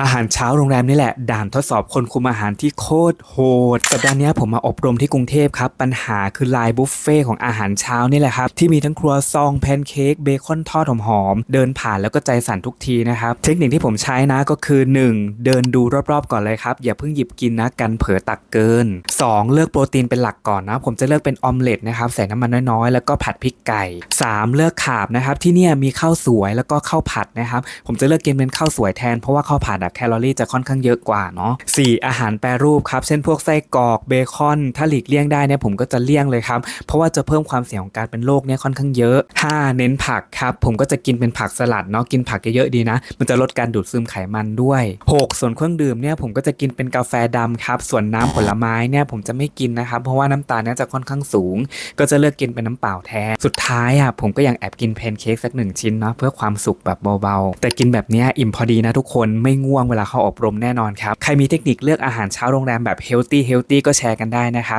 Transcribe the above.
อาหารเช้าโรงแรมนี่แหละด่านทดสอบคนคุมอาหารที่โคตรโหดสัปดาห์นี้ผมมาอบรมที่กรุงเทพครับ ปัญหาคือลน์บุฟเฟ่ของอาหารเช้านี่แหละครับ ที่มีทั้งครัวซองแพนเค้กเบคอนทอดหอมๆเดินผ่านแล้วก็ใจสั่นทุกทีนะครับ เทคนิคที่ผมใช้นะก็คือ 1. เดินดูรอบๆก่อนเลยครับ อย่าเพิ่งหยิบกินนะกันเผลอตักเกิน 2. เลือกโปรตีนเป็นหลักก่อนนะ ผมจะเลือกเป็นออมเล็ตนะครับใส่น้ำมันน้อยๆแล้วก็ผัดพริกไก่ 3. เลือกขาบนะครับที่นี่มีข้าวสวยแล้วก็ข้าวผัดนะครับผมจะเลือกกินเป็นข้าวสวยแทนเพราะว่าข้าวผัดอะแคลอรี่จะค่อนข้างเยอะกว่าเนาะ 4. อาหารแปรรูปครับเช่นพวกไส้กรอกเบคอน ถ้าหลีกเลี่ยงได้เนี่ยผมก็จะเลี่ยงเลยครับ เพราะว่าจะเพิ่มความเสี่ยงของการเป็นโรคเนี่ยค่อนข้างเยอะ 5. เน้นผักครับ ผมก็จะกินเป็นผักสลัดเนาะกินผักเยอะๆดีนะ มันจะลดการดูดซึมไขมันด้วย 6. ส่วนเครื่องดื่มเนี่ยผมก็จะกินเป็นกาแฟดำครับ ส่วนน้ำผลไม้เนี่ยผมจะไม่กินนะครับ เพราะว่าน้ำตาลเนี่ยจะค่อนข้างสูง ก็จะเลือกกินเป็นน้ำเปล่าแทนสุดท้ายอะผมก็ยังแอบกินแพนเค้กสักหนึ่งชิ้นเนาะเพื่อความสุขแบบเบาๆ แต่กินแบบเนี้ยอิ่มพอดีนะทุกคนไม่ง่วงเวลาเข้าอบรมแน่นอนครับ ใครมีเทคนิคเลือกอาหารเช้าโรงแรมแบบเฮลตี้เฮลตี้ก็แชร์กันได้นะครับ